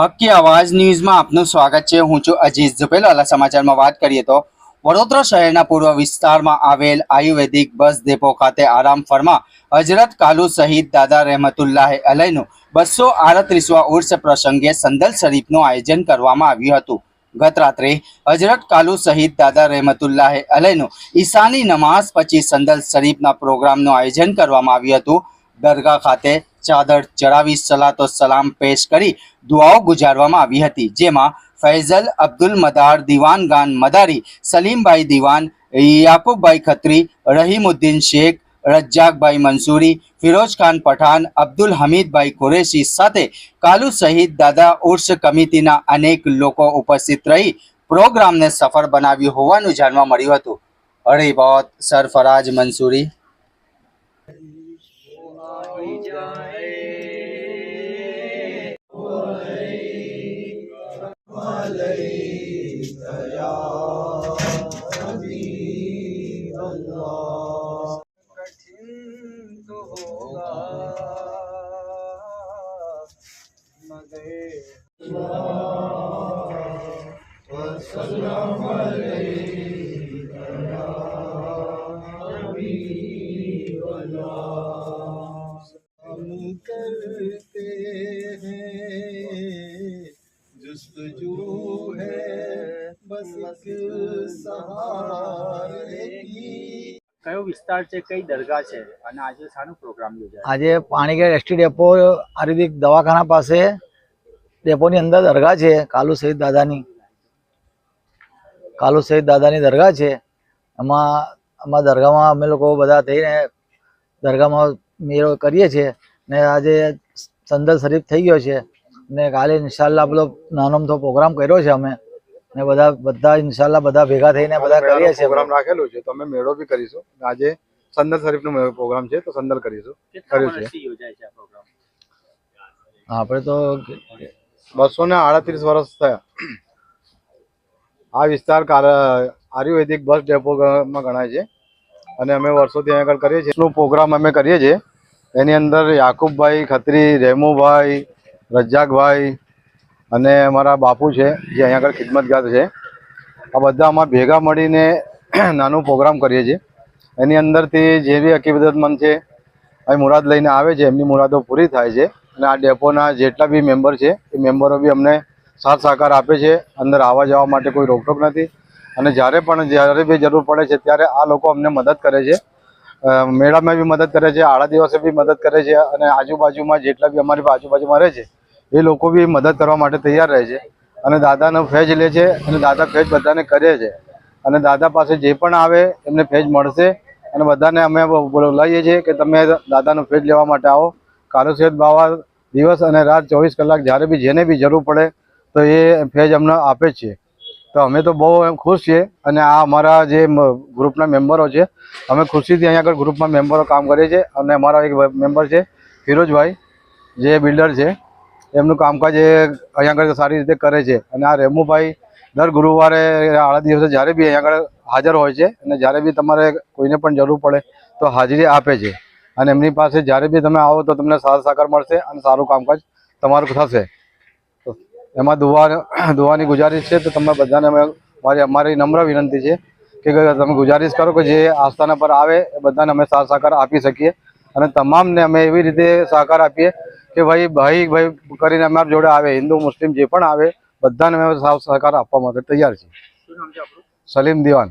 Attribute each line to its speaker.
Speaker 1: હક્કી અવાજ ન્યૂઝમાં આપનું સ્વાગત છે. હું છું અજીઝ ઝુપેલાલા સમાચારમાં વાત કરીએ તો વડોદરા શહેરના પૂર્વ વિસ્તારમાં આવેલ આયુર્વેદિક બસ ડેપો ખાતે આરામ ફરમાં હજરત કાલુ શહીદ દાદા રહેમતુલ્લાહ અલયનું બસો આડત્રીસવા ઉર્સ પ્રસંગે સંદલ શરીફનું આયોજન કરવામાં આવ્યું હતું. ગત રાત્રે હજરત કાલુ શહીદ દાદા રહેમતુલ્લાહ અલયનું ઈશાની નમાઝ પછી સંદલ શરીફના પ્રોગ્રામનું આયોજન કરવામાં આવ્યું હતું. દરગાહ ખાતે ચાદર ચડાવી સલાતો સલામ પેશ કરી દુઆઓ ગુજારવામાં આવી હતી, જેમાં ફૈઝલ અબ્દુલ મદાર, દિવાન ગાન મદારી, સલીમભાઈ દિવાન, યાકુબભાઈ ખત્રી, રહીમુદ્દીન શેખ, રજ્જાકભાઈ મંસૂરી, ફિરોજ ખાન પઠાન અબ્દુલ હમીદભાઈ કુરેશી સાથે કાલુ શહીદ દાદા ઉર્સ કમિટીના અનેક લોકો ઉપસ્થિત રહી પ્રોગ્રામને સફળ બનાવ્યું હોવાનું જાણવા મળ્યું હતું. અરે બોત સરફરાજ મંસૂરી. કયો વિસ્તાર છે, કઈ દરગાહ છે? અને આજે શાનો પ્રોગ્રામ યોજાય?
Speaker 2: આજે પાણીગેર એસટી ડેપો આયુર્વેદિક દવાખાના પાસે ડેપોની અંદર દરગાહ છે કાલુ સહિત દાદાની. કાલુ સહિત દાદાની દરગાહ છે. એમાં અમારા દરગાહમાં અમે લોકો બધા થઈને દરગાહમાં મેળો કરીએ છીએ. ને આજે સંદલ શરીફ થઈ ગયો છે. ને કાલે ઇન્શાલ્લાહ પેલો નાનો અમથો પ્રોગ્રામ કર્યો છે અમે. ને બધા બધા ઇન્શાલ્લાહ બધા ભેગા થઈને બધા કરીએ છીએ.
Speaker 3: પ્રોગ્રામ રાખેલો છે. તો અમે મેળો બી કરીશું. આજે સંદલ શરીફ નો પ્રોગ્રામ છે તો સંદલ કરીશું. કર્યું છે
Speaker 2: આપણે તો
Speaker 3: બસો ને આડત્રીસ વર્ષ થયા. આ વિસ્તાર આયુર્વેદિક બસ ડેપોમાં ગણાય છે. અને અમે વર્ષોથી અહીં આગળ કરીએ છીએ. એટલો પ્રોગ્રામ અમે કરીએ છીએ. એની અંદર યાકુબભાઈ, ખત્રી, રેમુભાઈ રજાકભાઈ અને અમારા બાપુ છે, જે અહીંયા આગળ ખિદમતગાર છે. આ બધા અમારા ભેગા મળીને નાનો પ્રોગ્રામ કરીએ છીએ. એની અંદરથી જે બી અકીબતમંદ છે, અહીં મુરાદ લઈને આવે છે. એમની મુરાદો પૂરી થાય છે. અને આ ડેપોના જેટલા બી મેમ્બર છે, એ મેમ્બરો બી અમને સાથ સહકાર આપે છે, અંદર આવવા જવા માટે કોઈ રોકટોક નથી. અને જ્યારે પણ, જ્યારે બી જરૂર પડે છે, ત્યારે આ લોકો અમને મદદ કરે છે. મેળામાં બી મદદ કરે છે, આડા દિવસે બી મદદ કરે છે અને આજુબાજુમાં જેટલા બી અમારી આજુબાજુમાં રહે છે, એ લોકો બી મદદ કરવા માટે તૈયાર રહે છે. અને દાદાનો ફેજ લે છે અને દાદા ફેજ બધાને કરે છે. અને દાદા પાસે જે પણ આવે, એમને ફેજ મળશે. અને બધાને અમે બોલાવીએ છીએ કે તમે દાદાનો ફેજ લેવા માટે આવો. કારુસેદ બાવા દિવસ અને રાત ચોવીસ કલાક જ્યારે બી, જેને બી જરૂર પડે તો એ ફેજ અમને આપે છે. તો અમે તો બહુ ખુશ છીએ અને આ અમારા જે ગ્રુપના મેમ્બરો છે, અમે ખુશીથી અહીંયા આગળ ગ્રુપમાં મેમ્બરો કામ કરીએ છીએ અને અમારા એક મેમ્બર છે, ફિરોજભાઈ, જે બિલ્ડર છે, એમનું કામકાજ એ અહીંયા આગળ સારી રીતે કરે છે. અને આ રેમુભાઈ દર ગુરુવારે આડા દિવસે જ્યારે બી અહીંયા આગળ હાજર હોય છે અને જ્યારે બી તમારે કોઈને પણ જરૂર પડે તો હાજરી આપે છે. અને એમની પાસે જ્યારે બી તમે આવો તો તમને સાથ સાકાર મળશે અને સારું કામકાજ તમારું થશે. એમાં દુવા દુવાની ગુજારિશ છે તો તમે બધાને અમે મારી અમારી નમ્ર વિનંતી છે કે તમે ગુજારિશ કરો કે જે આસ્થાના પર આવે એ બધાને અમે સાથ સહકાર આપી શકીએ. અને તમામને અમે એવી રીતે સહકાર આપીએ કે ભાઈ ભાઈ ભાઈ કરીને અમારા જોડે આવે હિન્દુ મુસ્લિમ જે પણ આવે બધાને અમે સાથ સહકાર આપવા માટે તૈયાર છીએ. સલીમ દિવાન.